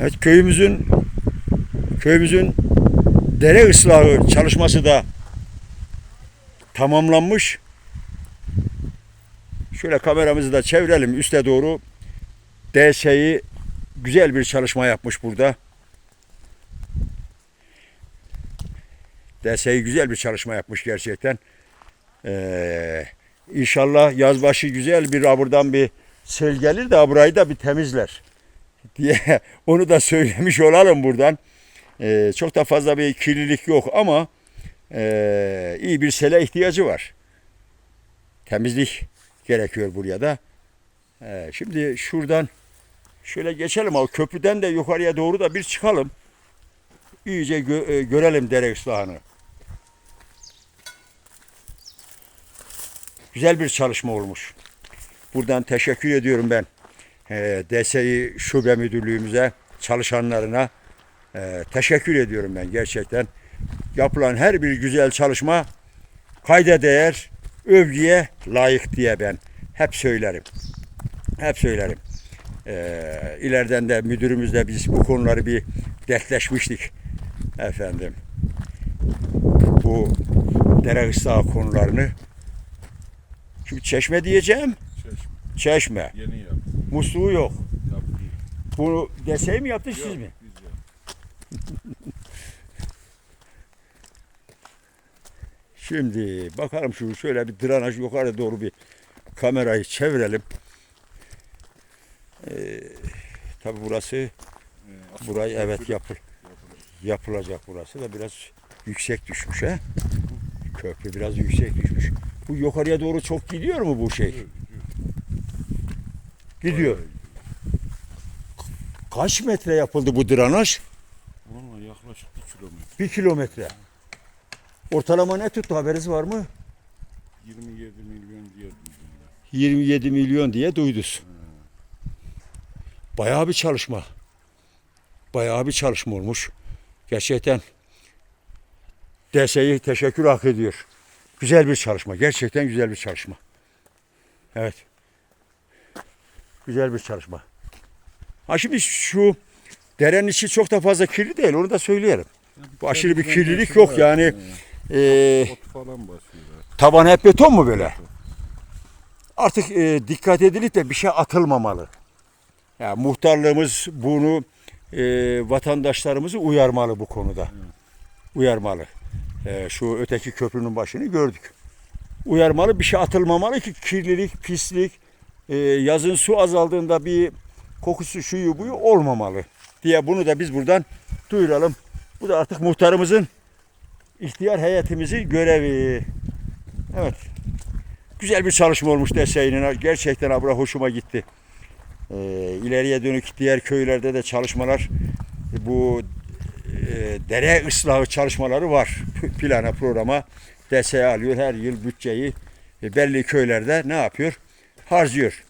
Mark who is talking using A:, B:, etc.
A: Evet köyümüzün köyümüzün dere ıslahı çalışması da tamamlanmış. Şöyle kameramızı da çevirelim üste doğru. DS'yi güzel bir çalışma yapmış burada. DS'yi güzel bir çalışma yapmış gerçekten. Ee, inşallah yazbaşı güzel bir buradan bir sel gelir de burayı da bir temizler diye onu da söylemiş olalım buradan. Ee, çok da fazla bir kirlilik yok ama ee, iyi bir sele ihtiyacı var. Temizlik gerekiyor buraya da. Ee, şimdi şuradan şöyle geçelim o köprüden de yukarıya doğru da bir çıkalım. İyice gö- e, görelim dere ıslahını. Güzel bir çalışma olmuş. Buradan teşekkür ediyorum ben e, DSİ Şube Müdürlüğümüze, çalışanlarına e, teşekkür ediyorum ben gerçekten. Yapılan her bir güzel çalışma kayda değer, övgüye layık diye ben hep söylerim. Hep söylerim. E, ileriden de müdürümüzle biz bu konuları bir dertleşmiştik efendim. Bu dere ıslahı konularını. Şimdi çeşme diyeceğim.
B: Çeşme.
A: Çeşme.
B: Yeni yap.
A: Musluğu yok. Bunu deseyi mi yaptınız siz mi? Şimdi bakalım şu şöyle bir dranaj yukarı doğru bir kamerayı çevirelim. Ee, tabi burası
B: Ee,
A: burayı evet yapıl
B: yapılır.
A: yapılacak burası da biraz yüksek düşmüş he. Köprü biraz yüksek düşmüş. Bu yukarıya doğru çok gidiyor mu bu şey?
B: Gidiyor,
A: Gidiyor. Kaç metre yapıldı bu dranaj?
B: Vallahi yaklaşık bir kilometre.
A: Bir kilometre. Ortalama ne tuttu haberiniz var mı?
B: 27 milyon diye duydum
A: 27 milyon diye duyduz. Bayağı bir çalışma. Bayağı bir çalışma olmuş. Gerçekten DSİ teşekkür hak ediyor. Güzel bir çalışma. Gerçekten güzel bir çalışma. Evet. Güzel bir çalışma. Ha şimdi şu derenin içi çok da fazla kirli değil. Onu da söyleyelim. Bu aşırı bir kirlilik yok yani.
B: Ot falan basıyorlar.
A: taban hep beton mu böyle? artık e, dikkat edilip de bir şey atılmamalı. Ya muhtarlığımız bunu e, vatandaşlarımızı uyarmalı bu konuda. Uyarmalı. E, şu öteki köprünün başını gördük. Uyarmalı bir şey atılmamalı ki kirlilik, pislik, e, yazın su azaldığında bir kokusu şuyu buyu olmamalı diye bunu da biz buradan duyuralım. Bu da artık muhtarımızın ihtiyar heyetimizin görevi. Evet. Güzel bir çalışma olmuş DSİ'nin. Gerçekten abra hoşuma gitti. Ee, ileriye dönük diğer köylerde de çalışmalar bu e, dere ıslahı çalışmaları var. Plana programa DSİ alıyor her yıl bütçeyi e, belli köylerde ne yapıyor? Harcıyor.